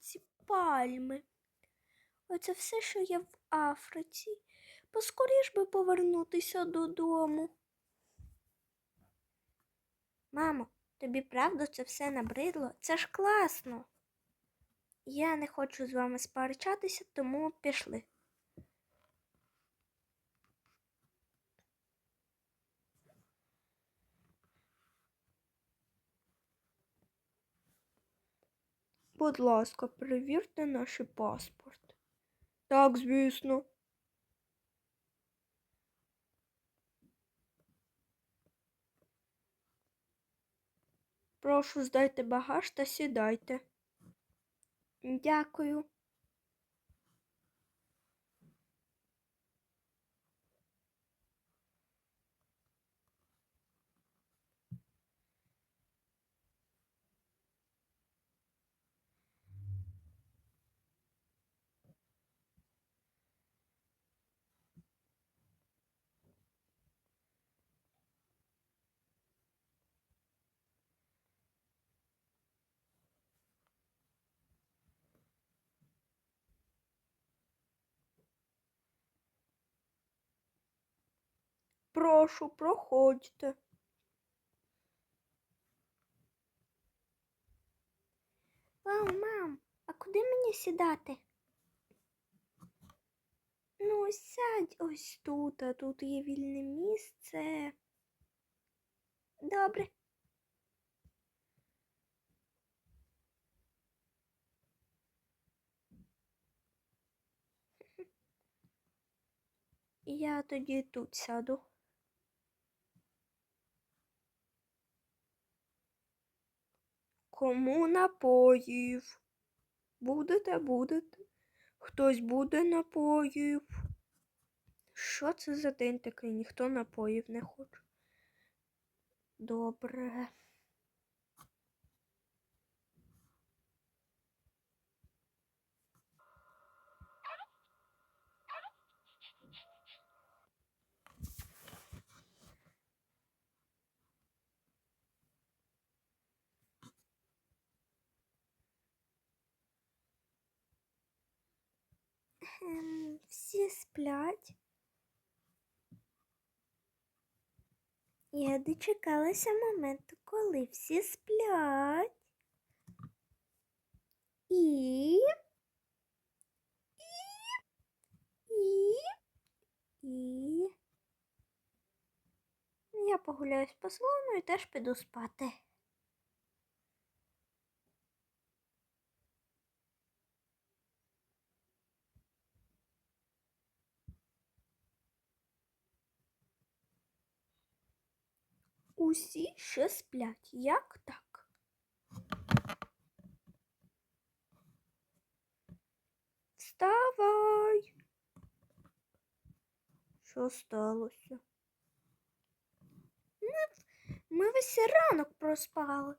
ці пальми. Оце все, що є в Африці. Поскоріш би повернутися додому. Мамо, тобі правда це все набридло? Це ж класно. Я не хочу з вами сперечатися, тому пішли. Будь ласка, перевірте наш паспорт. Так, звісно. Прошу, здайте багаж та сідайте. Дякую. Прошу, проходьте. Вау, мам, а куди мені сідати? Ну, сядь ось тут, а тут є вільне місце. Добре. Я тоді тут сяду. Кому напоїв? Будете, будете? Хтось буде напоїв? Що це за день такий? Ніхто напоїв не хоче. Добре. Всі сплять. Я дочекалася моменту, коли всі сплять. І. І. Я погуляюсь по салону і теж піду спати. Усі ще сплять. Як так? Вставай. Що сталося? Ми, весь ранок проспали.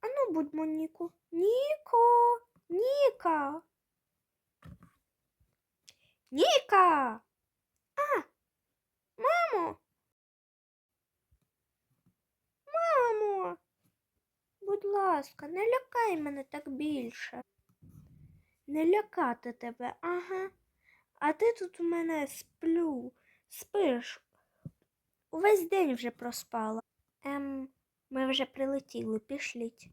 Ану, будьмо, Ніку. Ніко, Ніка. Ніка. А, мамо. Мамо, будь ласка, не лякай мене так більше. Не лякати тебе, ага. А ти тут у мене сплю, спиш. Увесь день вже проспала. Ем, ми вже прилетіли, пішліть.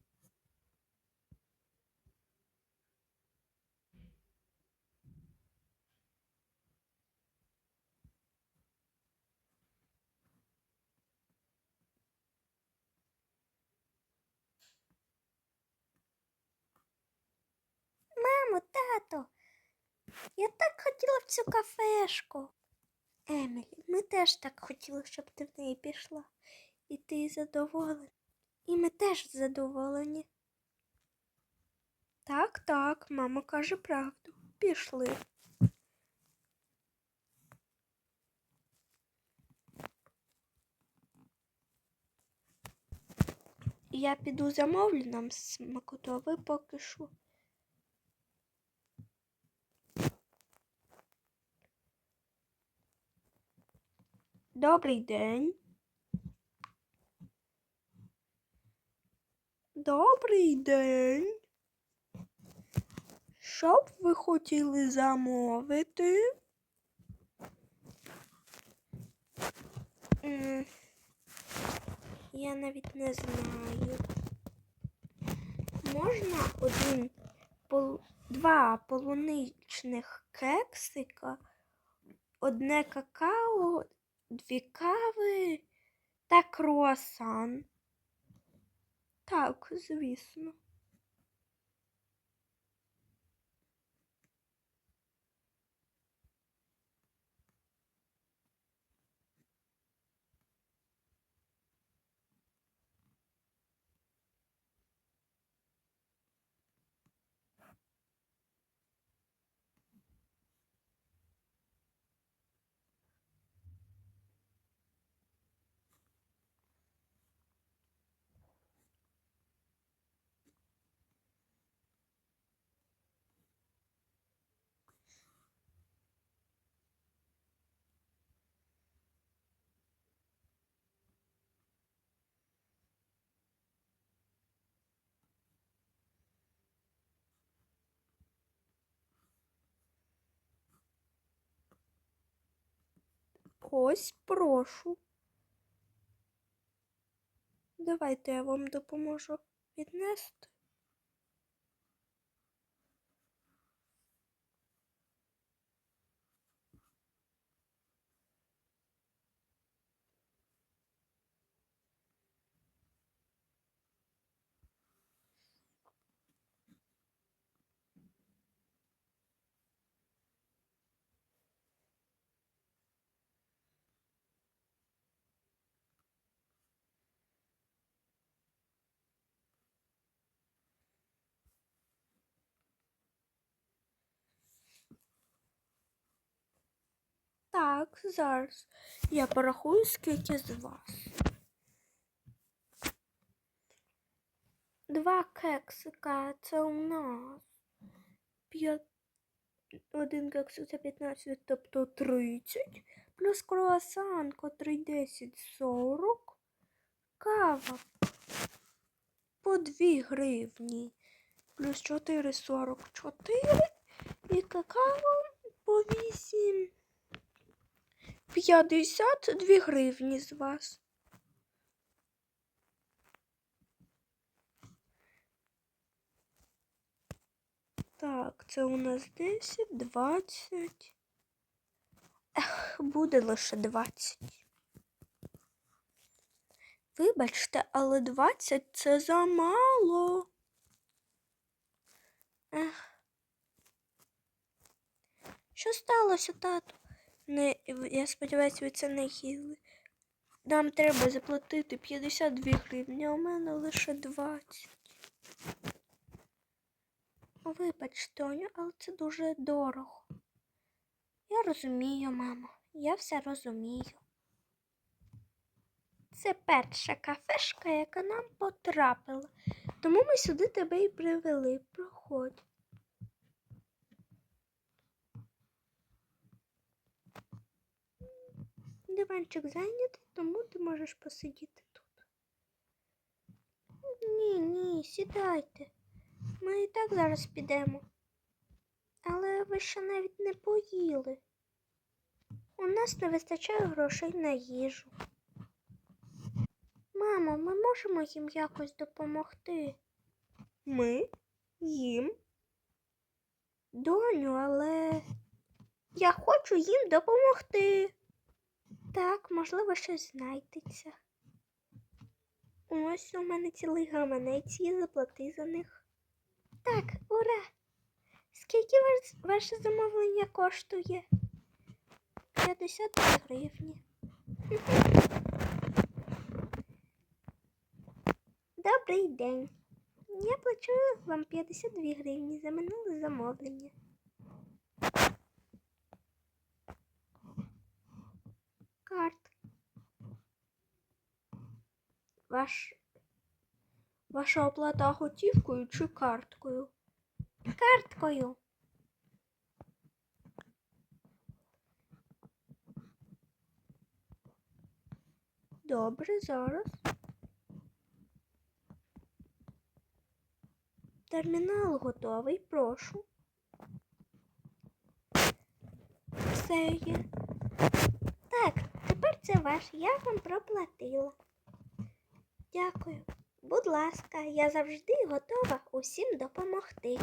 Мамо, тато, я так хотіла в цю кафешку. Емілі, ми теж так хотіли, щоб ти в неї пішла. І ти задоволений. І ми теж задоволені. Так, так, мама каже правду. Пішли. Я піду замовлю нам ви поки що. Добрий день. Добрий день. Що б ви хотіли замовити? Я навіть не знаю. Можна один пол... два полуничних кексика, одне какао, дві кави та круасан. Так, звісно. Ось прошу. Давайте я вам допоможу віднести. Так, зараз я порахую, скільки з вас. Два кексика це у нас. Один кексик це 15, тобто 30. Плюс круасан, котрий 10, 40. Кава по 2 гривні. Плюс 4, 44. І какао по 8. 52 гривні з вас. Так, це у нас 10, 20. Ех, буде лише 20. Вибачте, але 20 це замало. Ех. Що сталося, тату? Не, я сподіваюся, ви це не їли. Нам треба заплатити 52 гривні, а у мене лише 20. Вибач, Тоню, але це дуже дорого. Я розумію, мамо, я все розумію. Це перша кафешка, яка нам потрапила. Тому ми сюди тебе і привели. Проходь. Диванчик зайнятий, тому ти можеш посидіти тут. Ні, ні, сідайте. Ми і так зараз підемо. Але ви ще навіть не поїли. У нас не вистачає грошей на їжу. Мамо, ми можемо їм якось допомогти. Ми їм? Доню, але я хочу їм допомогти. Так, можливо, щось знайдеться. Ось у мене цілий гаманець є, заплати за них. Так, ура! Скільки ваше замовлення коштує? 52 гривні. Добрий день. Я плачу вам 52 гривні за минуле замовлення. Ваш... Ваша оплата готівкою чи карткою? Карткою. Добре, зараз. Термінал готовий, прошу. Все є. Так, тепер це ваш. Я вам проплатила. Дякую. Будь ласка, я завжди готова усім допомогти.